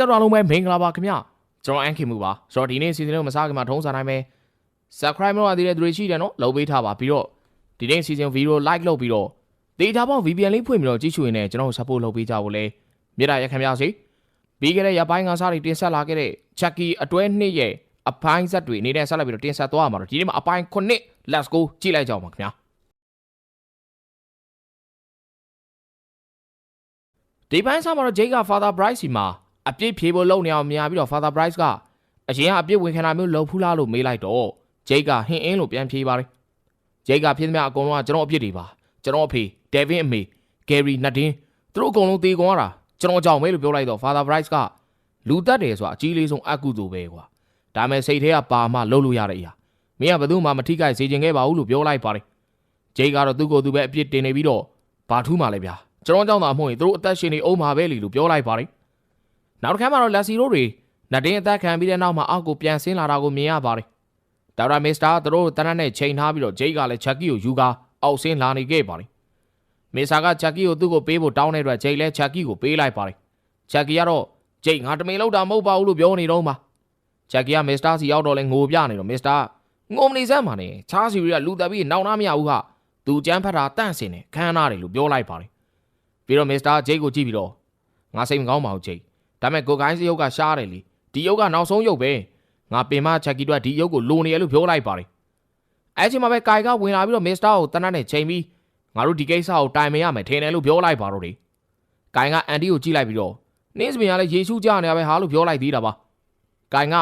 တော်တော်လုံးပဲမင်္ဂလာပါခင်ဗျကျွန်တော်အန်ခင်မှုပါဆိုတော့ဒီနေ့စီစဉ်လို့မစားခင်မှာထုံးစံတိုင်းပဲ subscribe မလုပ်ရသေးတဲ့သူတွေရှိတယ်နော်လုပ်ပေးထားပါပြီးတော့ဒီနေ့စီစဉ်ဗီဒီယို like လုပ်ပြီးတော့ data ပေါင်း VPN လေးဖွင့်ပြီးတော့ကြည့်ရှုရင်းနဲ့ကျွန်တော် support လုပ်ပေးကြဖို့လဲမြေတားရခံပါစေပြီးခဲ့တဲ့ရပိုင်းကစားတွေတင်ဆက်လာခဲ့တဲ့ Chucky အတွဲနှစ်ရဲ့အပိုင်းဆက်တွေအနေနဲ့ဆက်လက်ပြီးတော့တင်ဆက်သွားရမှာတော့ဒီနေ့မှာအပိုင်း9 let's go ကြည့်လိုက်ကြအောင်ပါခင်ဗျာဒီပိုင်းစားမှာတော့ Jake က Father Bryce စီမှာ အပြစ်ဖြေဖို့လုပ်နေအောင်မြင်ပြီးတော့ Father Bryce ကအရင်ကအပြစ်ဝင်ခံတာမျိုးလုပ်ဖူးလားလို့မေးလိုက်တော့ Jake ကဟင်းအင်းလို့ပြန်ဖြေပါတယ် Jake ကဖြစ်သမျှအကုန်လုံးကကျွန်တော်အပြစ်တွေပါကျွန်တော်အဖေ Devin အမေ Gary နတ်တင်းသူတို့အကုန်လုံးတေကုန်ရတာကျွန်တော်ကြောင့်ပဲလို့ပြောလိုက်တော့ Father Bryce ကလူတက်တယ်ဆိုတာအကြီးလေးဆုံးအကုသိုလ်ပဲကွာဒါမဲ့စိတ်ထဲကပါမှလှုပ်လို့ရတဲ့အရာမင်းကဘယ်သူမှမထိခိုက်စေချင်ခဲ့ပါဘူးလို့ပြောလိုက်ပါတယ် Jake ကတော့သူ့ကိုယ်သူပဲအပြစ်တင်နေပြီးတော့ဘာထူးမှလဲဗျာကျွန်တော်ကြောင့်သာမဟုတ်ရင်သူတို့အသက်ရှင်နေအောင်မှာပဲလीလို့ပြောလိုက်ပါတယ် နောက်တစ်ခါမှတော့လက်စီတို့တွေနတ်တင်းအသက်ခံပြီးတဲ့နောက်မှာအောက်ကိုပြန်ဆင်းလာတာကိုမြင်ရပါတယ်ဒေါက်တာမစ္စတာသူတို့တနက်နဲ့ချိန်ထားပြီးတော့ Jake ကလည်း Chucky ကိုယူကာအောက်ဆင်းလာနေခဲ့ပါတယ်မစ္စတာက Chucky ကိုသူ့ကိုပေးဖို့တောင်းတဲ့အတွက် Jake လည်း Chucky ကိုပေးလိုက်ပါတယ် Chucky ကတော့ Jake ငါတမင်လောက်တာမဟုတ်ပါဘူးလို့ပြောနေတော့မှာ Chucky ကမစ္စတာစီရောက်တော့လဲငိုပြနေတော့မစ္စတာငုံနေစမ်းပါနဲ့ချားစီရီကလူတက်ပြီးနောက်နားမရဘူးဟာသူကြမ်းဖက်တာတန့်စင်တယ်ခမ်းနားတယ်လို့ပြောလိုက်ပါတယ်ပြီးတော့မစ္စတာ Jake ကိုကြည့်ပြီးတော့ငါစိတ်မကောင်းပါဘူး Jake ဒါပေမဲ့ကိုကိုင်းစရုပ်ကရှားတယ်လीဒီရုပ်ကနောက်ဆုံးရုပ်ပဲငါပင်မ Chucky တို့ကဒီရုပ်ကိုလိုနေရလို့ပြောလိုက်ပါတယ်အဲ့ချိန်မှာပဲကိုင်ကဝင်လာပြီးတော့မစ္စတာကိုတနတ်နဲ့ချိန်ပြီးငါတို့ဒီကိစ္စကိုတိုင်မင်ရမယ်ထင်တယ်လို့ပြောလိုက်ပါတော့တယ်ကိုင်ကအန်တီကိုကြည့်လိုက်ပြီးတော့နင်းစပင်ကလည်းယေရှုကြနေရပဲဟာလို့ပြောလိုက်သေးတာပါကိုင်က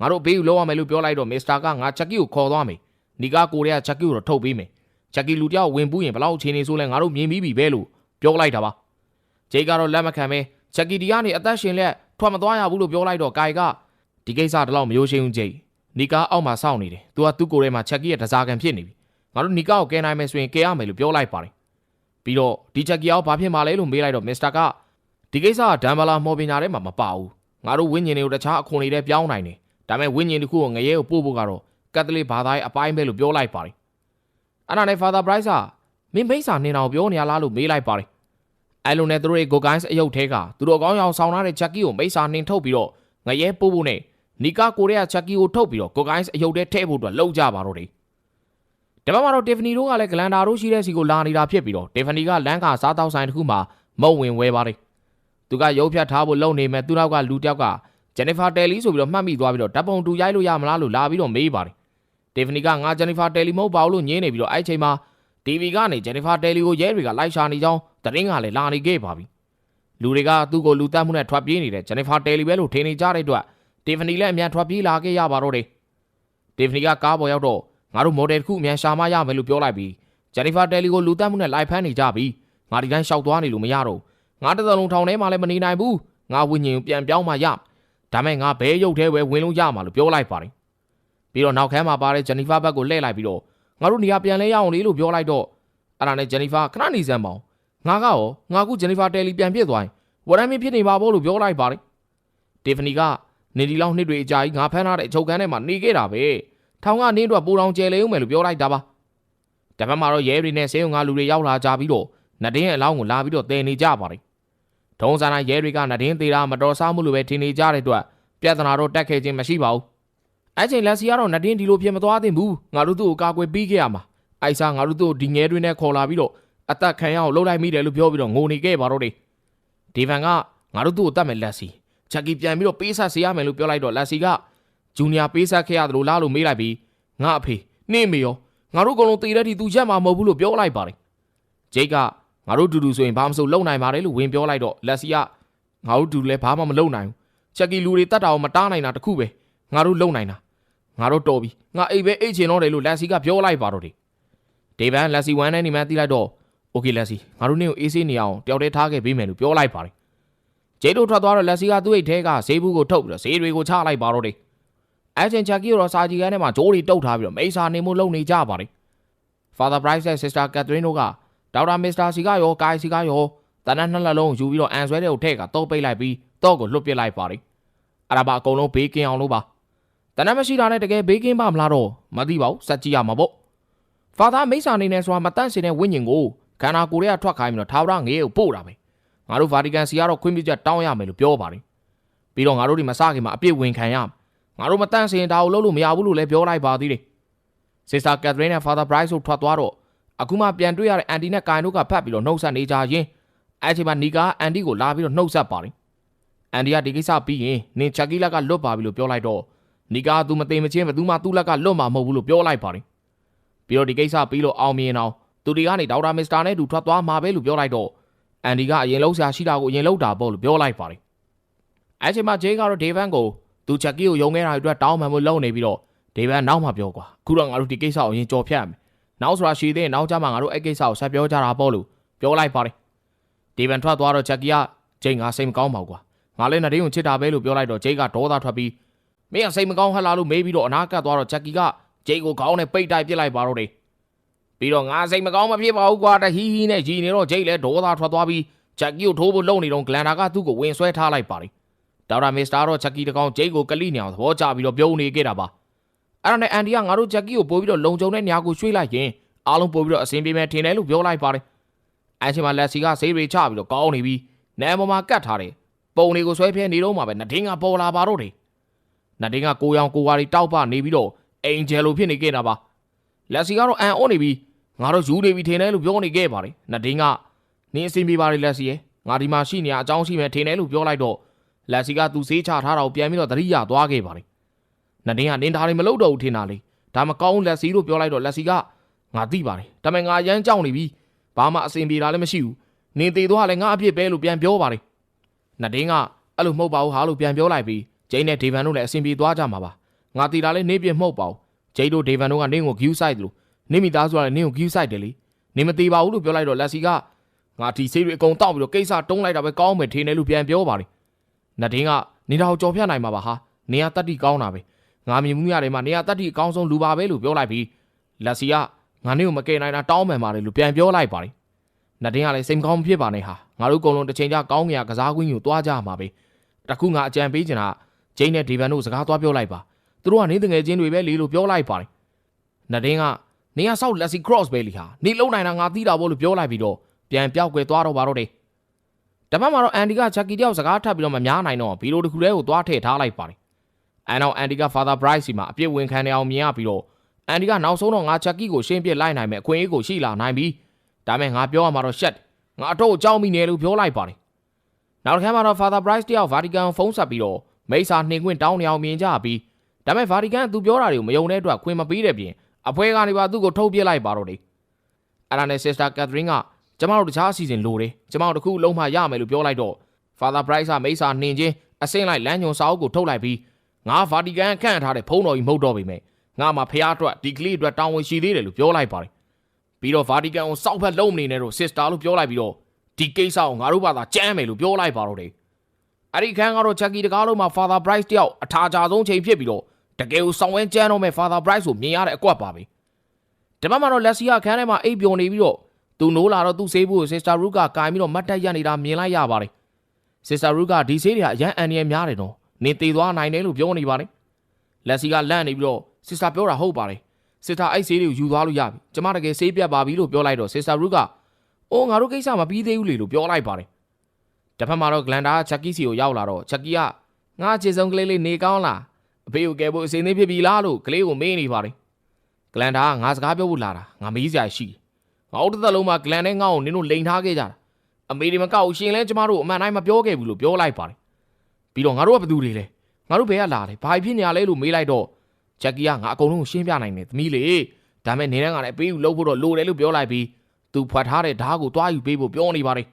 ငါတို့ဘေးကိုလောက်ရမယ်လို့ပြောလိုက်တော့မစ္စတာကငါ Chucky ကိုခေါ်သွားမယ်နီကာကိုရီးယား Chucky ကိုတော့ထုတ်ပေးမယ် Chucky လူတယောက်ဝင်ပူးရင်ဘယ်လောက်အချိန်နေဆိုလဲငါတို့မြင်ပြီးပြီပဲလို့ပြောလိုက်တာပါဂျေကတော့လက်မခံပဲ Chucky ဒီကနေအသက်ရှင်လက်ထွက်မသွားရဘူးလို့ပြောလိုက်တော့ကိုင်ကဒီကိစ္စတလောက်မရိုးရှင်းဘူးဂျေနီကာအောက်မှာစောင့်နေတယ်သူကသူ့ကိုယ်ထဲမှာ Chucky ရဲ့တစားကန်ဖြစ်နေပြီငါတို့နီကာကိုကဲနိုင်မယ်ဆိုရင်ကဲရမယ်လို့ပြောလိုက်ပါတယ်ပြီးတော့ဒီ Chucky အောက်ဘာဖြစ်မှာလဲလို့မေးလိုက်တော့ Mr. ကဒီကိစ္စကဒမ်ဘလာမော်ပင်ညာထဲမှာမပါဘူးငါတို့ဝိညာဉ်တွေကိုတခြားအခွန်တွေထဲပြောင်းနိုင်တယ်ဒါပေမဲ့ဝိညာဉ်တစ်ခုကိုငရဲကိုပို့ဖို့ကတော့ကက်သလစ်ဘာသာရဲ့အပိုင်းပဲလို့ပြောလိုက်ပါတယ်အဲ့ဒါနဲ့ Father Bryce ကမင်းမိစ္ဆာနေတော်ပြောနေရလားလို့မေးလိုက်ပါတယ် အဲ့လိုနဲ့သူတို့ရဲ့ Go Guys အယုတ်ထဲကသူတို့အကောင်းရောင်ဆောင်ထားတဲ့ Chucky ကိုမိစ္ဆာနှင်ထုတ်ပြီးတော့ငရဲပို့ဖို့နဲ့နီကာကိုရီးယား Chucky ကိုထုတ်ပြီးတော့ Go Guys အယုတ်ထဲထည့်ဖို့အတွက်လှုပ်ကြပါတော့တယ်ဒီဘက်မှာတော့ Tiffany တို့ကလည်းဂလန်ဒါတို့ရှိတဲ့စီကိုလာနေတာဖြစ်ပြီးတော့ Tiffany ကလမ်းကစားတောက်ဆိုင်တစ်ခုမှာမုံဝင်ဝဲပါတယ်သူကရုပ်ဖြတ်ထားဖို့လုပ်နေမဲ့သူနောက်ကလူတစ်ယောက်က Jennifer Telly ဆိုပြီးတော့မှတ်မိသွားပြီးတော့ဓာတ်ပုံတူရိုက်လို့ရမလားလို့လာပြီးတော့မေးပါတယ်။ Tiffany ကငါ Jennifer Telly မဟုတ်ပါဘူးလို့ညင်းနေပြီးတော့အဲ့ချိန်မှာ TV ကနေ Jennifer Telly ကိုရဲတွေကလိုက်ရှာနေကြောင်းသတင်းကလည်းလာနေခဲ့ပါပြီ။လူတွေကသူ့ကိုလူတက်မှုနဲ့ထွက်ပြေးနေတဲ့ Jennifer Telly ပဲလို့ထင်နေကြတဲ့အတွက် Tiffany လည်းအမြန်ထွက်ပြေးလာခဲ့ရပါတော့တယ်။ Tiffany ကကားပေါ်ရောက်တော့ငါတို့ model တစ်ခုအမြန်ရှာမရမယ်လို့ပြောလိုက်ပြီး Jennifer Telly ကိုလူတက်မှုနဲ့လိုက်ဖမ်းနေကြပြီ။ငါဒီတိုင်းရှောက်သွားနေလို့မရတော့ငါတစ်သလုံးထောင်ထဲမှာလည်းမနေနိုင်ဘူး။ငါဝိညာဉ်ကိုပြန်ပြောင်းမှရ။ဒါမဲ့ငါဘဲရုပ်သေးပဲဝင်လို့ရမှာလို့ပြောလိုက်ပါတယ်ပြီးတော့နောက်ခန်းမှာပါတဲ့ဂျန်နီဖာဘက်ကိုလှည့်လိုက်ပြီးတော့ ငါတို့နေရာပြန်လဲရအောင်လေလို့ပြောလိုက်တော့အဲ့ဒါနဲ့ဂျန်နီဖာခဏနေစမ်းပါအောင်ငါကရောငါခုဂျန်နီဖာတယ်လီပြန်ပြစ်သွားရင်ဝရမ်းမင်းဖြစ်နေပါဘောလို့ပြောလိုက်ပါတယ်တီဖနီကနေဒီလောက်နှစ်တွေအကြာကြီးငါဖမ်းထားတဲ့အချုပ်ခန်းထဲမှာနေခဲ့တာပဲထောင်ကနေတော့ပူတောင်ကျဲလေဦးမယ်လို့ပြောလိုက်တာပါတပတ်မှာတော့ရဲတွေနဲ့ဆေးရုံကလူတွေရောက်လာကြပြီးတော့နဒင်းရဲ့အလောင်းကိုလာပြီးတော့တည်နေကြပါတယ်ထုံးစံတိုင်းရဲတွေကနဒင်းသေးတာမတော်စားမှုလိုပဲထင်နေကြတဲ့အတွက်ပြဿနာတော့တက်ခဲ့ခြင်းမရှိပါဘူး အဲ့ချိန်လက်စီကတော့နဒင်းဒီလိုဖြစ်မသွားသင့်ဘူးငါတို့သူ့ကိုကာကွယ်ပေးခဲ့ရမှာအိုက်စာငါတို့သူ့ကိုဒီငဲတွေနဲ့ခေါ်လာပြီးတော့အသက်ခံရအောင်လှုပ်လိုက်မိတယ်လို့ပြောပြီးတော့ငိုနေခဲ့ပါတော့တယ်ဒီဗန်ကငါတို့သူ့ကိုတတ်မယ်လက်စီချက်ကီပြန်ပြီးတော့ပေးဆက်စေရမယ်လို့ပြောလိုက်တော့လက်စီကဂျူနီယာပေးဆက်ခဲ့ရတယ်လို့လားလို့မေးလိုက်ပြီးငါအဖေနှင်းမေရောငါတို့အကုန်လုံးတည်တဲ့ဒီသူရက်မှာမဟုတ်ဘူးလို့ပြောလိုက်ပါတယ်ဂျိတ်ကငါတို့တူတူဆိုရင်ဘာမှမဆိုလုံနိုင်ပါတယ်လို့ဝင်ပြောလိုက်တော့လက်စီကငါတို့တူလည်းဘာမှမလုံနိုင်ဘူးချက်ကီလူတွေတတ်တာကိုမတားနိုင်တာတခုပဲငါတို့လုံနိုင်တာ ငါတို့တော်ပြီငါအိတ်ပဲအိတ်ချင်တော့တယ်လို့လက်စီကပြောလိုက်ပါတော့တယ်ဒေဗန်လက်စီဝမ်းနဲ့နေမှသိလိုက်တော့โอเคလက်စီငါတို့နေကိုအေးဆေးနေအောင်တယောက်တည်းထားခဲ့ပေးမယ်လို့ပြောလိုက်ပါတယ်ဂျေတို့ထွက်သွားတော့လက်စီကသူ့အိတ်ထဲကဈေးဘူးကိုထုတ်ပြီးတော့ဈေးတွေကိုချလိုက်ပါတော့တယ်အဲ့ချင်းချက်ကီရောစာကြီးကန်းထဲမှာဂျိုးတွေတုတ်ထားပြီးတော့မိစာနေမှုလုပ်နေကြပါတယ် Father Bryce နဲ့ Sister Catherine တို့ကဒေါက်တာမစ္စတာစီကရောကိုင်စီကရောတနက်နှစ်လက်လုံးယူပြီးတော့အန်ဆွဲတဲ့ကိုထည့်ကတော့ပိတ်လိုက်ပြီးတော့ကိုလွတ်ပစ်လိုက်ပါတယ်အဲ့ဒါပါအကုန်လုံးဘေးကင်းအောင်လို့ပါ တနက်မရှိတာနဲ့တကယ်ဘေးကင်းပါမလားတော့မသိပါဘူးစက်ကြည့်ရမှာပေါ့ဖာသာမိစ္ဆာနေနဲ့ဆိုတာမတန့်စင်တဲ့ဝိညာဉ်ကိုခန္ဓာကိုယ်ရဲ့ထွက်ခိုင်းပြီးတော့ထာဝရငရေကိုပို့တာပဲငါတို့ဗာတီကန်စီကတော့ခွင့်ပြုချက်တောင်းရမယ်လို့ပြောပါတယ်ဘပြီးတော့ငါတို့ဒီမစခင်မှာအပြစ်ဝင်ခံရမယ်ငါတို့မတန့်စင်ဒါကိုလုပ်လို့မရဘူးလို့လည်းပြောလိုက်ပါသေးတယ် Sister Catherine နဲ့ Father Bryce တို့ထွက်သွားတော့အခုမှပြန်တွေ့ရတဲ့အန်တီနဲ့ကိုင်တို့ကဖတ်ပြီးတော့နှုတ်ဆက်နေကြရင်အဲ့ချိန်မှာနီကာအန်တီကိုလာပြီးတော့နှုတ်ဆက်ပါတယ်အန်တီကဒီကိစ္စပြီးရင်နင်ချက်ကြီးလက်ကလွတ်ပါပြီလို့ပြောလိုက်တော့ နီကာက तू မသိမချင်းဘယ်သူမှသူ့လက်ကလွတ်မှာမဟုတ်ဘူးလို့ပြောလိုက်ပါတယ်ပြီးတော့ဒီကိစ္စပြီးလို့အောင်မြင်အောင်သူတွေကနေဒေါက်တာမစ္စတာနဲ့တူထွက်သွားမှာပဲလို့ပြောလိုက်တော့အန်တီကအရင်လုံးဆရာရှိတာကိုအရင်လုံးတာပေါ့လို့ပြောလိုက်ပါတယ်အဲ့ချိန်မှာဂျေးကတော့ဒေဗန်ကိုသူချက်ကြီးကိုယုံခဲ့တာအတွက်တောင်းပန်မှုလုပ်နေပြီးတော့ဒေဗန်နောက်မှပြောကွာအခုတော့ငါတို့ဒီကိစ္စကိုအရင်ကြော်ဖြတ်ရမယ်နောက်ဆိုတာရှိသေးရင်နောက်ကြမှာငါတို့အဲ့ကိစ္စကိုဆက်ပြောကြတာပေါ့လို့ပြောလိုက်ပါတယ်ဒီဗန်ထွက်သွားတော့ချက်ကီကဂျိန်ကစိတ်မကောင်းပါဘူးကွာငါလည်းနဒင်းကိုချစ်တာပဲလို့ပြောလိုက်တော့ဂျိတ်ကဒေါသထွက်ပြီး မင်းကစိတ်မကောင်းဟဲ့လားလို့မေးပြီးတော့အနာကတ်သွားတော့ချက်ကီကဂျိတ်ကိုခေါင်းနဲ့ပိတ်တိုက်ပစ်လိုက်ပါတော့တယ်ပြီးတော့ငါစိတ်မကောင်းမဖြစ်ပါဘူးကွာတဟီးဟီးနဲ့ဂျီနေတော့ဂျိတ်လည်းဒေါသထွက်သွားပြီးချက်ကီကိုထိုးဖို့လုံနေတော့ဂလန်ဒါကသူ့ကိုဝင်ဆွဲထားလိုက်ပါတယ်ဒေါက်တာမစ္စတာတော့ချက်ကီတကောင်ဂျိတ်ကိုကလိနေအောင်သဘောကျပြီးတော့ပြုံးနေခဲ့တာပါအဲ့ဒါနဲ့အန်ဒီကငါတို့ဂျက်ကီကိုပို့ပြီးတော့လုံခြုံတဲ့နေရာကိုရွှေ့လိုက်ရင်အားလုံးပို့ပြီးတော့အစင်ပြေမယ်ထင်တယ်လို့ပြောလိုက်ပါတယ်။အဲချိန်မှာလက်စီကဆေးတွေချပြီးတော့ကောင်းနေပြီးနဲပေါ်မှာကတ်ထားတယ်။ပုံတွေကိုဆွဲပြဲနေတော့မှပဲနဒင်းကပေါ်လာပါတော့တယ်။ နဒင်းကကိုရောင်ကိုဝါရီတောက်ပနေပြီးတော့အင်ဂျယ်လိုဖြစ်နေခဲ့တာပါ။လက်စီကတော့အန်အော့နေပြီးငါတို့ယူနေပြီထင်တယ်လို့ပြောနေခဲ့ပါတယ်။နဒင်းကနင်းအစင်ပြေပါလေလက်စီရဲ့ငါဒီမှာရှိနေအကြောင်းရှိမယ်ထင်တယ်လို့ပြောလိုက်တော့လက်စီကသူဆေးချထားတာကိုပြန်ပြီးတော့သတိရသွားခဲ့ပါတယ်။နဒင်းကနင်းသားတွေမလုပ်တော့ဘူးထင်တာလေ။ဒါမကောင်းလက်စီလို့ပြောလိုက်တော့လက်စီကငါသိပါတယ်ဒါပေမဲ့ငါရမ်းကြောက်နေပြီဘာမှအဆင်ပြေတာလည်းမရှိဘူးနင်သေးသွားလည်းငါအပြစ်ပဲလို့ပြန်ပြောပါတယ်နဒင်းကအဲ့လိုမဟုတ်ပါဘူးဟာလို့ပြန်ပြောလိုက်ပြီး ဂျိန်းနဲ့ဒေဗန်တို့လည်းအဆင်ပြေသွားကြမှာပါငါတည်တာလည်းနေပြမဟုတ်ပါဘူးဂျိန်းတို့ဒေဗန်တို့ကနင်းကိုဂယူးဆိုင်တယ်လို့နင်းမိသားစုကလည်းနင်းကိုဂယူးဆိုင်တယ်လေနင်းမသေးပါဘူးလို့ပြောလိုက်တော့လက်စီကငါဒီဆေးတွေအကုန်တောက်ပြီးတော့ကိစ္စတုံးလိုက်တာပဲကောင်းမယ်ထင်တယ်လို့ပြန်ပြောပါတယ်နဒင်းကနေတော်ကြော်ဖြတ်နိုင်မှာပါဟာနေရတတ်တိကောင်းတာပဲငါမြင်မှုရတယ်မှာနေရတတ်တိအကောင်းဆုံးလူပါပဲလို့ပြောလိုက်ပြီးလက်စီကငါနေကိုမကယ်နိုင်တာတောင်းပန်ပါတယ်လို့ပြန်ပြောလိုက်ပါတယ်။နတ်တင်းကလည်းစိတ်မကောင်းမဖြစ်ပါနဲ့ဟာငါတို့အကုန်လုံးတစ်ချိန်ကြာကောင်းငင်ကစားကွင်းကိုတွားကြမှာပဲ။တခုငါအကြံပေးချင်တာ ဂျိန်းနဲ့ဒေဗန်တို့စကားသွားပြောလိုက်ပါ။သူတို့ကနေတငယ်ချင်းတွေပဲလေလို့ပြောလိုက်ပါတယ်။နတ်တင်းကနေကဆောက်လက်စီ cross ပဲလီဟာနေလုံးနိုင်တာငါသိတာပေါ့လို့ပြောလိုက်ပြီးတော့ပြန်ပြောက်ကွယ်သွားတော့ပါတော့တယ်။တပတ်မှာတော့အန်ဒီကချက်ကီတယောက်စကားထပ်ပြီးတော့မများနိုင်တော့ဗီဒီယိုတစ်ခုတည်းကိုသွားထည့်ထားလိုက်ပါတယ်။အဲနောက်အန်ဒီက Father Bryce စီမှာအပြစ်ဝင်ခံနေအောင်မြင်ရပြီးတော့အန်ဒီကနောက်ဆုံးတော့ငါချက်ကီကိုရှင်းပြလိုက်နိုင်မယ်အခွင့်အရေးကိုရှိလာနိုင်ပြီဒါမဲ့ငါပြောရမှာတော့ရှက်ငါအတော့အကြောင်းမိနေလို့ပြောလိုက်ပါတယ်နောက်တစ်ခါမှာတော့ Father Bryce တယောက် Vatican ဖုန်းဆက်ပြီးတော့ မိစ္ဆာနှင်ခွင့်တောင်းနေအောင်မြင်ကြပြီးဒါမဲ့ Vatican ကသူပြောတာတွေကိုမယုံတဲ့အတွက်ခွင့်မပေးတဲ့ပြင်အဖွဲကနေပါသူ့ကိုထုတ်ပြလိုက်ပါတော့တယ်အဲ့ဒါနဲ့ Sister Catherine ကကျမတို့တခြားအစီအစဉ်လိုတယ်ကျမတို့တစ်ခုလုံးမှရမယ်လို့ပြောလိုက်တော့ Father Bryce ကမိစ္ဆာနှင်ချင်းအစင်းလိုက်လမ်းညွန်စာအုပ်ကိုထုတ်လိုက်ပြီးငါ Vatican ခန့်ထားတဲ့ဖုန်းတော်ကြီးမဟုတ်တော့ပြီမဲ့ငါမှဖះအတွက်ဒီကလေးအတွက်တောင်းဝန်ရှိသေးတယ်လို့ပြောလိုက်ပါတယ်ပြီးတော့ Vatican ကိုစောက်ဖက်လုံးမနေနဲ့တော့ sister လို့ပြောလိုက်ပြီးတော့ဒီကိစ္စကိုငါတို့ဘာသာကြမ်းမယ်လို့ပြောလိုက်ပါတော့တယ် အဲ့ဒီခန်းကတော့ Chucky တကားလုံးမှာ Father Bryce တယောက်အထာကြဆုံးချိန်ဖြစ်ပြီးတော့တကယ်ကိုဆောင်ဝဲကြမ်းတော့မဲ့ Father Bryce ကိုမြင်ရတဲ့အကွက်ပါပဲဒီဘက်မှာတော့ Leslie ကခန်းထဲမှာအိပ်ပျော်နေပြီးတော့သူနိုးလာတော့သူ့ဆေးဘူးကို Sister Ruth ကကင်ပြီးတော့မတ်တက်ရနေတာမြင်လိုက်ရပါတယ် Sister Ruth ကဒီဆေးတွေကအရန်အန်ရများတယ်နော်နင်သေးသွားနိုင်တယ်လို့ပြောနေပါတယ်လက်စီကလန့်နေပြီးတော့ Sister ပြောတာဟုတ်ပါတယ်စစ်တာအဲ့ဆေးတွေကိုယူသွားလို့ရပြီကျမတကယ်ဆေးပြတ်ပါပြီလို့ပြောလိုက်တော့ Sister Ruth ကအိုးငါတို့ကိစ္စမပြီးသေးဘူးလေလို့ပြောလိုက်ပါတယ် တစ်ဖက်မှာတော့ Glenda က Chucky စီကိုရောက်လာတော့ Chucky ကငါအခြေဆုံးကလေးလေးနေကောင်းလားအဖေကိုကယ်ဖို့အစီအစဉ်ဖြစ်ပြီလားလို့ကလေးကိုမေးနေပါတယ် Glenda ကငါစကားပြောဖို့လာတာငါမေးစရာရှိတယ်ငါတို့တစ်သက်လုံးမှာ Glen နဲ့ငါ့ကိုနင်တို့လိန်ထားခဲ့ကြတာအမေဒီမကောက်ရှင်လဲကျမတို့အမှန်တိုင်းမပြောခဲ့ဘူးလို့ပြောလိုက်ပါတယ်ပြီးတော့ငါတို့ကဘယ်သူတွေလဲငါတို့ဘယ်ကလာလဲဘာဖြစ်နေရလဲလို့မေးလိုက်တော့ဂျက်ကီကငါအကုန်လုံးကိုရှင်းပြနိုင်တယ်သမီးလေဒါမဲ့နေနဲ့ငါလည်းပေးယူလို့ဖို့တော့လိုတယ်လို့ပြောလိုက်ပြီးသူဖွက်ထားတဲ့ဓာတ်ကိုတွားယူပေးဖို့ပြောနေပါတယ်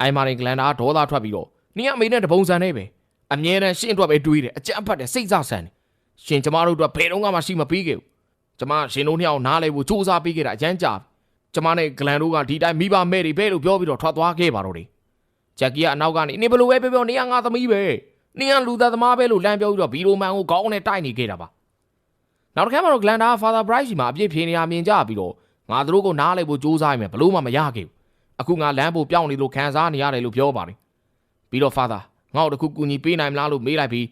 အိုင်မာရင်ဂလန်ဒါဒေါသထွက်ပြီးတော့နင်ကအမေနဲ့တပုံစံနဲ့ပဲအမြဲတမ်းရှင်းအတွက်ပဲတွေးတယ်အကြမ်းဖက်တယ်စိတ်ဆဆန်တယ်ရှင်ကျမတို့တို့ဘယ်တော့မှရှိမပေးခဲ့ဘူးကျမရှင်တို့နှစ်ယောက်နားလဲဖို့စူးစမ်းပေးခဲ့တာအရန်ကြာကျမနဲ့ဂလန်တို့ကဒီတိုင်းမိဘမဲ့တွေပဲလို့ပြောပြီးတော့ထွက်သွားခဲ့ပါတော့တယ်ဂျက်ကီကအနောက်ကနေနင်ဘလို့ပဲပြောပြောနေကငါသမီးပဲနင်ကလူသားသမားပဲလို့လမ်းပြောပြီးတော့ဗီရိုမန်ကိုခေါင်းနဲ့တိုက်နေခဲ့တာပါနောက်တစ်ခါမှာတော့ဂလန်ဒါက Father Bright စီမှာအပြစ်ဖြေနေရမြင်ကြပြီးတော့ငါတို့ကိုနားလဲဖို့စူးစမ်းရမယ်ဘလို့မှမရခဲ့ဘူး အခုငါလမ်းပေါ်ပြောင်းနေလို့ခံစားနေရတယ်လို့ပြောပါတယ်ပြီးတော့ Father ငါ့ကိုတခုကူညီပေးနိုင်မလားလို့မေးလိုက်ပြီး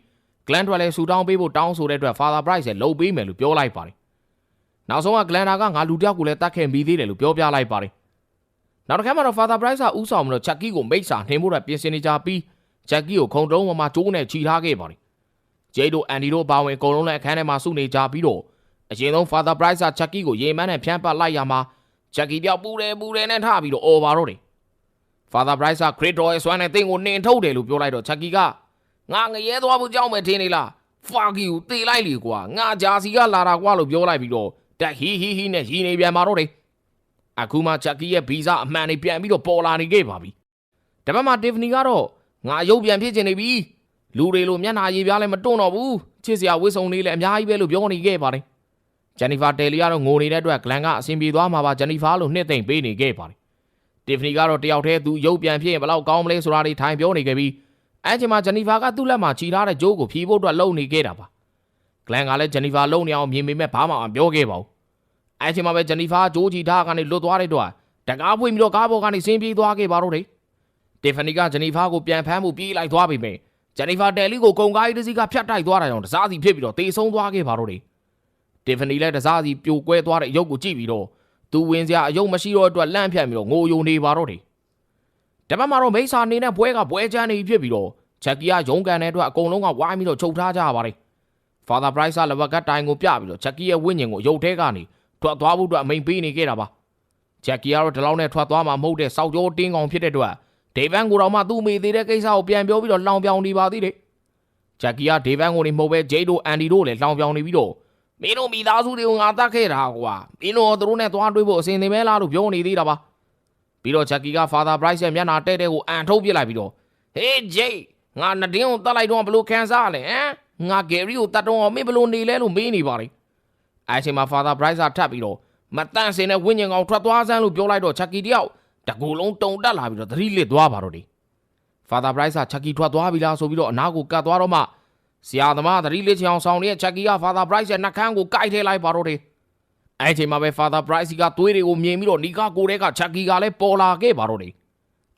Glenn တို့လည်းဆူတောင်းပေးဖို့တောင်းဆိုတဲ့အတွက် Father Bright လည်းလုံပေးမယ်လို့ပြောလိုက်ပါတယ်နောက်ဆုံးက Glenn ကငါလူတယောက်ကိုလည်းတတ်ခဲ့ပြီးသေးတယ်လို့ပြောပြလိုက်ပါတယ်နောက်တစ်ခါမှာတော့ Father Bright ကဥဆောင်မလို့ Chucky ကိုမိတ်စာနှင်းဖို့ရပြင်ဆင်နေကြပြီးဂျက်ကီကိုခုံတုံးပေါ်မှာကျိုးနဲ့ချီထားခဲ့ပါတယ်ဂျိတ်တို့အန်ဒီတို့ပါဝင်အကုန်လုံးလည်းအခန်းထဲမှာစုနေကြပြီးတော့အရင်ဆုံး Father Bryce ကဂျက်ကီကိုရေမန်းနဲ့ဖြန်းပတ်လိုက်ရမှာ ဂျက်ကီပြောက်ပူတယ်ပူတယ်နဲ့ထပြီးတော့အော်ပါတော့တယ် Father Bryce က Great Door ရဲ့စွမ်းနဲ့တင်းကိုနှင်ထုတ်တယ်လို့ပြောလိုက်တော့ဂျက်ကီကငါငရဲသွားဖို့ကြောက်မယ်ထင်နေလား fuck you တေးလိုက်လေကွာငါဂျာစီကလာတာကွာလို့ပြောလိုက်ပြီးတော့တက်ဟီဟီဟီနဲ့ရီနေပြန်มาတော့တယ်အခုမှဂျက်ကီရဲ့ဗီဇအမှန်တွေပြန်ပြီးတော့ပေါ်လာနေခဲ့ပါပြီတပတ်မှာတီဖနီကတော့ငါရုပ်ပြန်ဖြစ်ချင်နေပြီလူတွေလိုမျက်နှာရည်ပြားလည်းမတွန့်တော့ဘူးချစ်စရာဝစ်စုံလေးလည်းအများကြီးပဲလို့ပြောနေခဲ့ပါတယ် ဂျန်နီဖာတယ်လီကတော့ငိုနေတဲ့အတွက်ဂလန်ကအဆင်ပြေသွားမှာပါဂျန်နီဖာလို့နှစ်သိမ့်ပေးနေခဲ့ပါတယ်တီဖနီကတော့တယောက်တည်းသူရုပ်ပြန်ဖြစ်ရင်ဘယ်လောက်ကောင်းမလဲဆိုတာတွေထိုင်ပြောနေခဲ့ပြီးအဲချိန်မှာဂျန်နီဖာကသူ့လက်မှာခြိထားတဲ့ဂျိုးကိုဖြီးဖို့အတွက်လှုပ်နေခဲ့တာပါဂလန်ကလည်းဂျန်နီဖာလုံနေအောင်မြင်ပေမဲ့ဘာမှမပြောခဲ့ပါဘူးအဲချိန်မှာပဲဂျန်နီဖာဂျိုးချီထားကနေလွတ်သွားတဲ့အတွက်တကားဖွင့်ပြီးတော့ကားပေါ်ကနေဆင်းပြေးသွားခဲ့ပါတော့တယ်တီဖနီကဂျန်နီဖာကိုပြန်ဖမ်းဖို့ပြေးလိုက်သွားပေမဲ့ဂျန်နီဖာတယ်လီကိုကုံကားကြီးတစ်စီးကဖြတ်တိုက်သွားတာကြောင့်တစားစီဖြစ်ပြီးတော့တေဆုံးသွားခဲ့ပါတော့တယ် တီဖနီလည်းတစားစီပြိုကွဲသွားတဲ့အယုတ်ကိုကြည့်ပြီးတော့သူဝင်စရာအယုတ်မရှိတော့အတွက်လန့်ဖြန့်ပြီးတော့ငိုယိုနေပါတော့တယ်တပတ်မှာတော့မိစ္ဆာနေနဲ့ပွဲကပွဲချမ်းနေပြီဖြစ်ပြီးတော့ချက်ကီကရုံးကန်တဲ့အတွက်အကုန်လုံးကဝိုင်းပြီးတော့ချုပ်ထားကြရပါတယ်။ Father Bryce ကလဘကတိုင်ကိုပြပြီးတော့ချက်ကီရဲ့ဝိညာဉ်ကိုရုပ်ထဲကနေထွက်သွားဖို့အတွက်အမိန်ပေးနေခဲ့တာပါ။ချက်ကီကတော့ဒီလောက်နဲ့ထွက်သွားမှာမဟုတ်တဲ့စောက်ကြောတင်းကောင်ဖြစ်တဲ့အတွက်ဒေဗန်ကိုတော့မှသူ့မိသေးတဲ့ကိစ္စကိုပြန်ပြောပြီးတော့လောင်ပြောင်နေပါသေးတယ်။ချက်ကီကဒေဗန်ကိုနေမဟုတ်ပဲဂျေးတို့အန်ဒီတို့လည်းလောင်ပြောင်နေပြီးတော့ မင်းတို့မိသားစုတွေကိုငါတတ်ခဲ့တာကွာ။မင်းတို့တို့နဲ့သွားတွေးဖို့အစင်သင်မဲလားလို့ပြောနေသေးတာပါ။ပြီးတော့ချက်ကီက Father Bryce ရဲ့မျက်နှာတဲ့တဲ့ကိုအန်ထုတ်ပြစ်လိုက်ပြီးတော့ဟေးဂျေးငါနဒင်းကိုတတ်လိုက်တော့ဘလို့ခံစားလဲဟမ်ငါဂယ်ရီကိုတတ်တော့မင်းဘလို့နေလဲလို့မေးနေပါလေအဲအချိန်မှာ Father Bryce ကထပ်ပြီးတော့မတန့်စင်တဲ့ဝိညာဉ်ကောင်ထွက်သွားစမ်းလို့ပြောလိုက်တော့ချက်ကီတယောက်တကူလုံးတုံတက်လာပြီးတော့သတိလစ်သွားပါတော့တယ် Father Bryce ကချက်ကီထွက်သွားပြီလားဆိုပြီးတော့အနာကိုကတ်သွားတော့မှ ဆရာသမားသတိလစ်ချအောင်ဆောင်နေတဲ့ချက်ကီက Father Bryce ရဲ့နှကန်းကိုကိုက်ထဲလိုက်ပါတော့တယ်အဲအချိန်မှာပဲ Father Bryce ကသွေးတွေကိုမြင်ပြီးတော့နီကာကိုတဲကချက်ကီကလည်းပေါ်လာခဲ့ပါတော့တယ်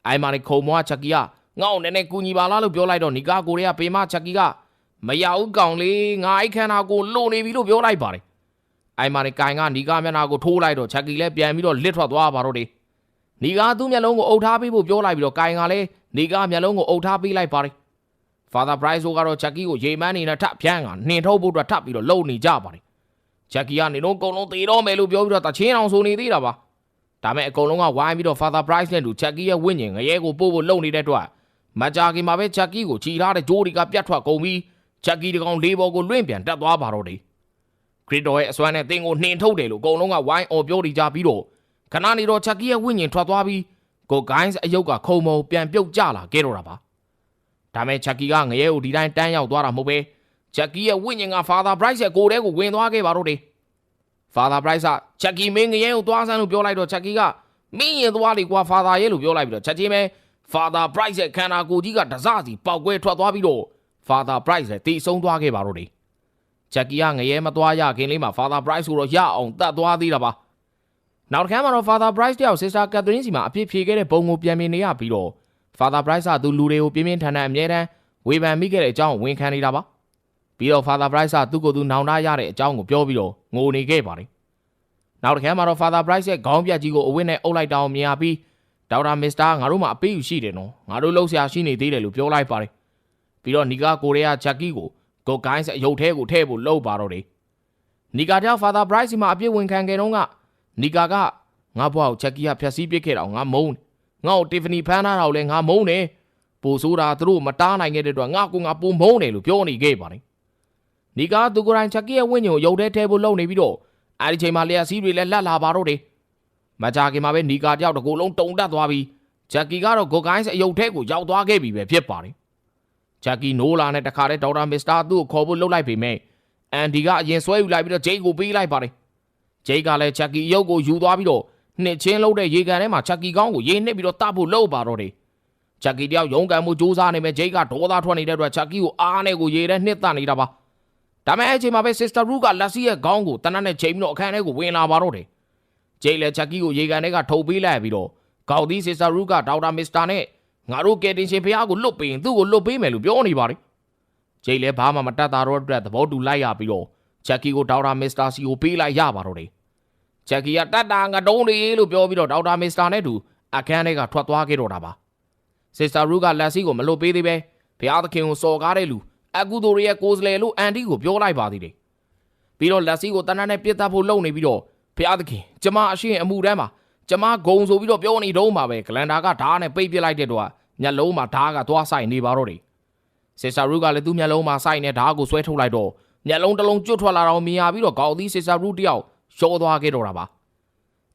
အိုင်မာနေခုံမွားချက်ကီကငါ့ကိုနည်းနည်းကူညီပါလားလို့ပြောလိုက်တော့နီကာကိုရဲကပေမချက်ကီကမရဘူးကောင်လေးငါအိုက်ခန္ဓာကိုလိုနေပြီလို့ပြောလိုက်ပါတယ်အိုင်မာနေကိုင်ကနီကာမျက်နှာကိုထိုးလိုက်တော့ချက်ကီလည်းပြန်ပြီးတော့လစ်ထွက်သွားပါတော့တယ်နီကာသူ့မျက်လုံးကိုအုပ်ထားပေးဖို့ပြောလိုက်ပြီးတော့ကိုင်ကလည်းနီကာမျက်လုံးကိုအုပ်ထားပေးလိုက်ပါတယ် Father Bryce ကတော့ချက်ကီကိုရေမန်းနေနဲ့ထပ်ဖြန်းကနှင်ထုတ်ဖို့အတွက်ထပ်ပြီးတော့လှုပ်နေကြပါတယ်ချက်ကီကနေတော့အကုန်လုံးသေတော့မယ်လို့ပြောပြီးတော့တချင်းအောင်ဆိုနေသေးတာပါဒါမဲ့အကုန်လုံးကဝိုင်းပြီးတော့ Father Bryce နဲ့တူချက်ကီရဲ့ဝိညာဉ်ငရဲကိုပို့ဖို့လှုပ်နေတဲ့အတွက်မကြာခင်မှာပဲချက်ကီကိုချီထားတဲ့ဂျိုးတွေကပြတ်ထွက်ကုန်ပြီးချက်ကီတကောင်လေးဘော်ကိုလွင့်ပြန်တက်သွားပါတော့တယ်ဂရစ်တော်ရဲ့အစွမ်းနဲ့တင်းကိုနှင်ထုတ်တယ်လို့အကုန်လုံးကဝိုင်းအော်ပြောနေကြပြီးတော့ခဏနေတော့ချက်ကီရဲ့ဝိညာဉ်ထွက်သွားပြီးကိုဂိုင်းစ်အယုတ်ကခုံမုံပြန်ပြုတ်ကျလာခဲ့တော့တာပါ ဒါမဲ့ချက်ကီကငရဲကိုဒီတိုင်းတန်းရောက်သွားတာမဟုတ်ပဲချက်ကီရဲ့ဝိညာဉ်က Father Bryce ရဲ့ကိုယ်ထဲကိုဝင်သွားခဲ့ပါတော့တယ် Father Bryce ကချက်ကီမင်းငရဲကိုသွားစမ်းလို့ပြောလိုက်တော့ချက်ကီကမင်းရင်သွားလေကွာ Father ရဲ့လို့ပြောလိုက်ပြီးတော့ချက်ချင်းပဲ Father Bryce ရဲ့ခန္ဓာကိုယ်ကြီးကတစစီပေါက်ကွဲထွက်သွားပြီးတော့ Father Bryce လည်းတေဆုံးသွားခဲ့ပါတော့တယ်။ဂျက်ကီကငရဲမသွားရခင်လေးမှာ Father Bryce ကိုတော့ရအောင်တတ်သွားသေးတာပါ။နောက်တစ်ခါမှာတော့ Father Bryce တယောက် Sister Catherine စီမှာအပြစ်ဖြေခဲ့တဲ့ဘုံကိုပြန်မြင်နေရပြီးတော့ Father Bryce ကသူလူတွေကိုပြင်းပြင်းထန်ထန်အမြဲတမ်းဝေဖန်မိခဲ့တဲ့အကြောင်းဝန်ခံနေတာပါ။ပြီးတော့ Father Bryce ကသူ့ကိုယ်သူနောင်တရတဲ့အကြောင်းကိုပြောပြီးတော့ငိုနေခဲ့ပါတယ်။နောက်တစ်ခါမှာတော့ Father Bryce ရဲ့ခေါင်းပြက်ကြီးကိုအဝတ်နဲ့အုပ်လိုက်တောင်းမြင်ရပြီးဒေါက်တာမစ္စတာငါတို့မှအပေးယူရှိတယ်နော်ငါတို့လှုပ်ရှားရှိနေသေးတယ်လို့ပြောလိုက်ပါတယ်ပြီးတော့နီကာကိုရီးယားချက်ကီကိုဂိုဂိုင်းစ်အယုတ်ထဲကိုထည့်ဖို့လှုပ်ပါတော့တယ်နီကာကြောင့် Father Bryce မှာအပြစ်ဝင်ခံခဲ့တော့ကနီကာကငါဘွားကိုချက်ကီကဖျက်ဆီးပစ်ခဲ့တော့ငါမုန်း ငါ့ကိုတီဖနီဖမ်းထားတော့လဲငါမုန်းတယ်ပိုဆိုတာသူတို့မတားနိုင်ခဲ့တဲ့အတွက်ငါကငါပုံမုန်းတယ်လို့ပြောနေခဲ့ပါတယ်နီကာသူကိုယ်တိုင်ချက်ကီရဲ့ဝိညာဉ်ကိုယုတ်ထဲထည့်ဖို့လှုပ်နေပြီးတော့အဲဒီချိန်မှာလျက်စီးတွေလည်းလက်လာပါတော့တယ်မကြခင်မှာပဲနီကာတယောက်တကူလုံးတုံတက်သွားပြီးဂျက်ကီကတော့ဂိုဂိုင်းစ်အယုတ်ထဲကိုရောက်သွားခဲ့ပြီပဲဖြစ်ပါတယ်ဂျက်ကီနိုးလာနဲ့တခါတည်းဒေါက်တာမစ္စတာသူ့ကိုခေါ်ဖို့လှုပ်လိုက်ပေမဲ့အန်ဒီကအရင်ဆွဲယူလိုက်ပြီးတော့ဂျိတ်ကိုပေးလိုက်ပါတယ်ဂျိတ်ကလည်းဂျက်ကီအယုတ်ကိုယူသွားပြီးတော့ နှစ်ချင်းလုံးတဲ့ရေကန်ထဲမှာဂျက်ကီကောင်းကိုရေနှစ်ပြီးတော့တတ်ဖို့လှုပ်ပါတော့တယ်ဂျက်ကီတယောက်ရုံးကန်မှုစူးစမ်းနေမဲ့ဂျိတ်ကဒေါသထွက်နေတဲ့အတွက်ဂျက်ကီကိုအားနဲ့ကိုရေထဲနှစ်သက်နေတာပါဒါမဲ့အဲ့ချိန်မှာပဲ Sister Ru ကလက်စီရဲ့ခေါင်းကိုတနတ်နဲ့ချိန်ပြီးတော့အခန်းထဲကိုဝင်လာပါတော့တယ်ဂျိတ်လည်းချက်ကီကိုရေကန်ထဲကထုတ်ပေးလိုက်ပြီးတော့ဂေါက်ဒီစစ်စာရူကဒေါက်တာမစ္စတာနဲ့ငါတို့ကယ်တင်ရှင်ဖះကိုလွတ်ပေးရင်သူ့ကိုလွတ်ပေးမယ်လို့ပြောနေပါတယ်ဂျိတ်လည်းဘာမှမတတ်တာတော့အတွက်သဘောတူလိုက်ရပြီးတော့ချက်ကီကိုဒေါက်တာမစ္စတာစီကိုပေးလိုက်ရပါတော့တယ် ချက်ကီကတတ်တာငတုံးလေးလို့ပြောပြီးတော့ဒေါက်တာမစ္စတာနဲ့တူအခန်းထဲကထွက်သွားခဲ့တော့တာပါစစ်စာရူကလက်စီကိုမလွတ်ပေးသေးပဲဖျားသခင်ကိုစော်ကားတဲ့လူအကူတို့ရဲ့ကိုယ်စလဲလို့အန်တီကိုပြောလိုက်ပါသေးတယ်ပြီးတော့လက်စီကိုတနတ်နဲ့ပြစ်တတ်ဖို့လုပ်နေပြီးတော့ဖျားသခင်ကျမအရှိရင်အမှုတန်းမှာကျမဂုံဆိုပြီးတော့ပြောနေတော့မှာပဲဂလန်ဒါကဓာတ်နဲ့ပိတ်ပစ်လိုက်တဲ့တော့မျက်လုံးမှာဓာတ်ကသွားဆိုင်နေပါတော့တယ်ဆစ်ဆာရူကလည်းသူ့မျက်လုံးမှာစိုက်နေဓာတ်ကိုဆွဲထုတ်လိုက်တော့မျက်လုံးတစ်လုံးကျွတ်ထွက်လာတော့မြင်ရပြီးတော့ကောက်သီးဆစ်ဆာရူတယောက် ရှော့သွားခဲ့တော့တာပါ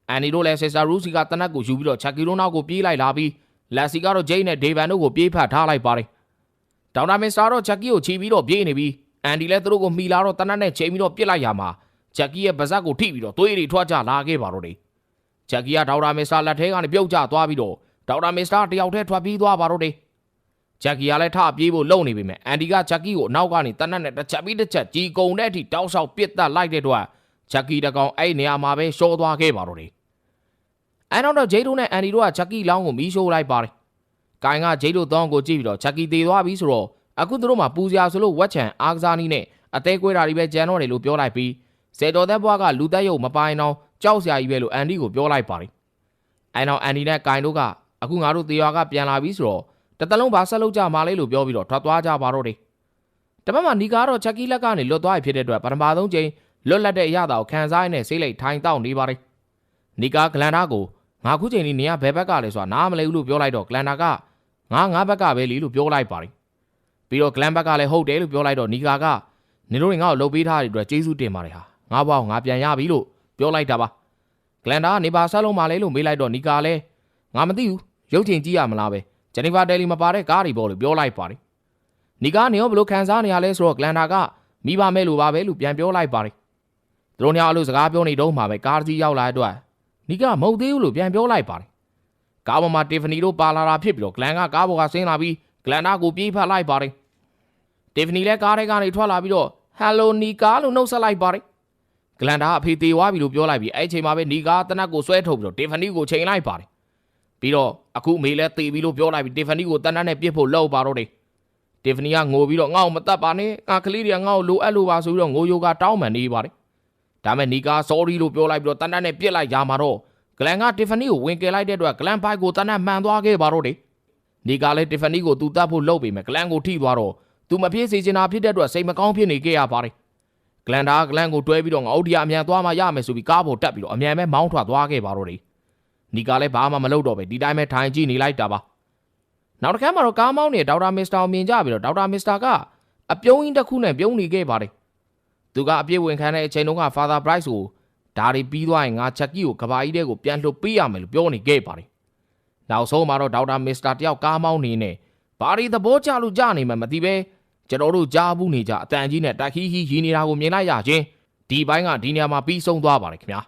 အန်နီတို့လည်းဆစ်ဆာရူစီကတနက်ကိုယူပြီးတော့ချာကီရိုနောက်ကိုပြေးလိုက်လာပြီးလက်စီကတော့ဂျိတ်နဲ့ဒေဗန်တို့ကိုပြေးဖတ်ထားလိုက်ပါတယ်ဒေါက်တာမင်စတာတော့ချာကီကိုချီပြီးတော့ပြေးနေပြီးအန်ဒီလည်းသူတို့ကိုမှီလာတော့တနက်နဲ့ချိန်ပြီးတော့ပြစ်လိုက်ရမှာချာကီရဲ့ပါဇက်ကိုထိပြီးတော့သွေးတွေထွက်ကြလာခဲ့ပါတော့တယ်ချာကီကဒေါက်တာမင်စတာလက်ထဲကနေပြုတ်ကျသွားပြီးတော့ဒေါက်တာမင်စတာတယောက်တည်းထွက်ပြေးသွားပါတော့တယ်ချာကီကလည်းထပြေးဖို့လုံနေပြီမဲ့အန်ဒီကချာကီကိုအနောက်ကနေတနက်နဲ့တစ်ချက်ပြီးတစ်ချက်ကြီးကုံတဲ့အထိတောက်လျှောက်ပစ်တက်လိုက်တဲ့တော့ ချာကီတကောင်အဲ့နေရာမှာပဲရှော့သွားခဲ့ပါတော့တယ်အဲနောက်တော့ဂျေတို့နဲ့အန်ဒီတို့ကချက်ကီလောင်းကိုမီးရှို့လိုက်ပါတယ်။ကိုင်ကဂျေတို့တောင်းကိုကြည့်ပြီးတော့ချက်ကီသေးသွားပြီဆိုတော့အခုသူတို့မှပူစရာဆိုလို့ဝက်ချန်အားကစားနည်းနဲ့အသေးကွဲတာတွေပဲကြံတော့တယ်လို့ပြောလိုက်ပြီးစေတော်သက်ဘွားကလူသက်ရုပ်မပိုင်အောင်ကြောက်စရာကြီးပဲလို့အန်ဒီကိုပြောလိုက်ပါတယ်။အဲနောက်အန်ဒီနဲ့ကိုင်တို့ကအခုငါတို့သေရွာကပြန်လာပြီဆိုတော့တစ်တလုံးဘာဆက်လုပ်ကြမှာလဲလို့ပြောပြီးတော့ထွက်သွားကြပါတော့တယ်။တပတ်မှနီကာကတော့ချက်ကီလက်ကနေလွတ်သွားပြီဖြစ်တဲ့အတွက်ပထမဆုံးချိန် လွတ်လပ်တဲ့အရာတာကိုခံစားရတဲ့ဆေးလိတ်ထိုင်တောက်နေပါတယ်။နီကာဂလန်ဒါကိုငါခုချိန်လေးနေရဘယ်ဘက်ကလဲဆိုတာနားမလဲဘူးလို့ပြောလိုက်တော့ဂလန်နာကငါငါဘက်ကပဲလीလို့ပြောလိုက်ပါတယ်ပြီးတော့ဂလန်ဘက်ကလည်းဟုတ်တယ်လို့ပြောလိုက်တော့နီကာကနင်တို့တွေငါ့ကိုလှုပ်ပေးထားတဲ့အတွက်ကျေးဇူးတင်ပါတယ်ဟာငါဘောက်ငါပြန်ရပြီလို့ပြောလိုက်တာပါဂလန်ဒါကနေပါဆက်လုံးမလဲလို့မေးလိုက်တော့နီကာလည်းငါမသိဘူးရုပ်ချိန်ကြည့်ရမလားပဲဂျနီဖာတယ်လီမပါတဲ့ကားတွေပေါ့လို့ပြောလိုက်ပါတယ်နီကနေရောဘလို့ခံစားနေရလဲဆိုတော့ဂလန်ဒါကမိဘမဲလို့ပါပဲလို့ပြန်ပြောလိုက်ပါတယ် သူတို့ညအလို့စကားပြောနေတော့မှပဲကားတစ်စီးရောက်လာတဲ့အတွက်နီကမဟုတ်သေးဘူးလို့ပြန်ပြောလိုက်ပါတယ်။ကားပေါ်မှာတီဖနီတို့ပါလာတာဖြစ်ပြီးတော့ဂလန်ကကားပေါ်ကဆင်းလာပြီးဂလန်နာကိုပြေးဖတ်လိုက်ပါတယ်။တီဖနီလည်းကားထဲကနေထွက်လာပြီးတော့ဟယ်လိုနီကာလို့နှုတ်ဆက်လိုက်ပါတယ်။ဂလန်ဒါကအဖေသေးသွားပြီလို့ပြောလိုက်ပြီးအဲ့ဒီချိန်မှာပဲနီကာတနက်ကိုဆွဲထုတ်ပြီးတော့တီဖနီကိုချိန်လိုက်ပါတယ်။ပြီးတော့အခုမေလည်းတေပြီးလို့ပြောလိုက်ပြီးတီဖနီကိုတနက်နဲ့ပြစ်ဖို့လှုပ်ပါတော့တယ်။တီဖနီကငိုပြီးတော့ငါ့ကိုမတတ်ပါနဲ့ငါကလေးတွေကငါ့ကိုလိုအပ်လို့ပါဆိုပြီးတော့ငိုယိုကတောင်းပန်နေပါတယ်။ ဒါမဲ့နီကာ sorry လို့ပြောလိုက်ပြီးတော့တနက်နဲ့ပြစ်လိုက်ကြမှာတော့ဂလန်ကတီဖနီကိုဝင်ကယ်လိုက်တဲ့အတွက်ဂလန်ဘိုက်ကိုတနတ်မှန်သွားခဲ့ပါတော့တယ်။နီကလည်းတီဖနီကိုသူတတ်ဖို့လုပ်ပေမဲ့ဂလန်ကိုထိသွားတော့သူမဖြစ်စေချင်တာဖြစ်တဲ့အတွက်စိတ်မကောင်းဖြစ်နေခဲ့ရပါတယ်။ဂလန်ဒါကဂလန်ကိုတွဲပြီးတော့ငါအုတ်ဒီယာအမြန်သွားမှရမယ်ဆိုပြီးကားပေါ်တက်ပြီးတော့အမြန်ပဲမောင်းထွက်သွားခဲ့ပါတော့တယ်။နီကလည်းဘာမှမလုပ်တော့ပဲဒီတိုင်းပဲထိုင်ကြည့်နေလိုက်တာပါ။နောက်တစ်ခါမှတော့ကားမောင်းနေဒေါက်တာမစ္စတာကိုမြင်ကြပြီးတော့ဒေါက်တာမစ္စတာကအပြုံးကြီးတစ်ခုနဲ့ပြုံးနေခဲ့ပါတယ်။ သူကအပြစ်ဝင်ခံတဲ့အချိန်တုန်းက Father Bryce ကိုဒါတွေပြီးသွားရင်ငါချက်ကီကိုကဘာကြီးတဲ့ကိုပြန်လှုပ်ပေးရမယ်လို့ပြောနေခဲ့ပါတယ်။နောက်ဆုံးမှာတော့ဒေါက်တာမစ္စတာတယောက်ကားမောင်းနေနေဘာတွေသဘောကျလို့ကြနေမှမသိပဲကျွန်တော်တို့ကြားဘူးနေကြအတန်ကြီးနဲ့တက်ခီးခီးရီနေတာကိုမြင်လိုက်ရချင်းဒီဘိုင်းကဒီနေရာမှာပြီးဆုံးသွားပါတယ်ခင်ဗျာ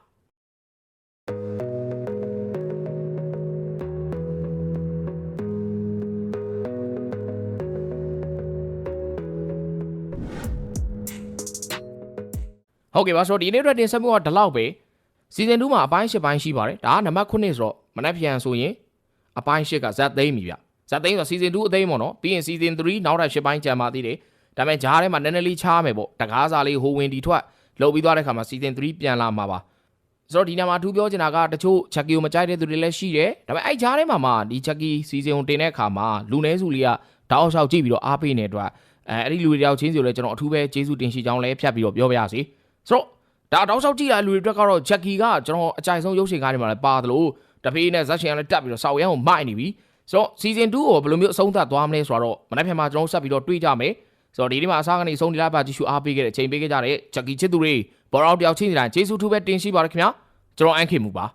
ဟုတ်ကဲ့ပါဆိုတော့ဒီနေ့အတွက်တင်ဆက်မှုကဒီလောက်ပဲစီဇန်2မှာအပိုင်း၈ပိုင်းရှိပါတယ်ဒါကနံပါတ်9ဆိုတော့မနက်ဖြန်ဆိုရင်အပိုင်း၈ကဇက်သိမ်းပြီဗျဇက်သိမ်းဆိုစီဇန်2အသိမ်းပေါ့နော်ပြီးရင်စီဇန်3နောက်ထပ်၈ပိုင်းကျန်ပါသေးတယ်ဒါပေမဲ့ဂျားထဲမှာနည်းနည်းလေးချားမယ်ပေါ့တကားစားလေးဟိုဝင်ဒီထွက်လုပ်ပြီးသွားတဲ့ခါမှာစီဇန်3ပြန်လာမှာပါဆိုတော့ဒီနေရာမှာအထူးပြောချင်တာကတချို့ချက်ကီကိုမကြိုက်တဲ့သူတွေလည်းရှိတယ်ဒါပေမဲ့အဲ့ဂျားထဲမှာမှဒီချက်ကီစီဇန်ကိုတင်တဲ့အခါမှာလူနည်းစုလေးကတောက်အောင်လျှောက်ကြည့်ပြီးတော့အားပေးနေတဲ့အတွက်အဲအဲ့ဒီလူတွေတယောက်ချင်းစီကိုလည်းကျွန်တော်အထူးပဲကျေးဇူးတင်ရှိကြောင်းလည်းဖြတ်ပြီးတော့ပြောပြရစီ ဆိုတော့ဒါတောက်လျှောက်ကြည့်ရတဲ့လူတွေအတွက်ကတော့ဂျက်ကီကကျွန်တော်အကြိုက်ဆုံးရုပ်ရှင်ကားတွေမှာလည်းပါသလိုတဖေးနဲ့ဇက်ရှင်ကလည်းတက်ပြီးတော့စောက်ရမ်းကိုမိုက်နေပြီဆိုတော့ season 2ကိုဘယ်လိုမျိုးအဆုံးသတ်သွားမလဲဆိုတော့မနေ့ဖြန်မှာကျွန်တော်ဆက်ပြီးတော့တွေးကြမယ်ဆိုတော့ဒီနေ့မှာအစားကနေအဆုံးဒီလိုက်ပါကြည့်ရှုအားပေးခဲ့တဲ့အချိန်ပေးခဲ့ကြတဲ့ဂျက်ကီချစ်သူတွေဘော်ရောက်တယောက်ချင်းစီတိုင်းကျေးဇူးထူးပဲတင်ရှိပါရခင်ဗျာကျွန်တော်အန်ခင်မူပါ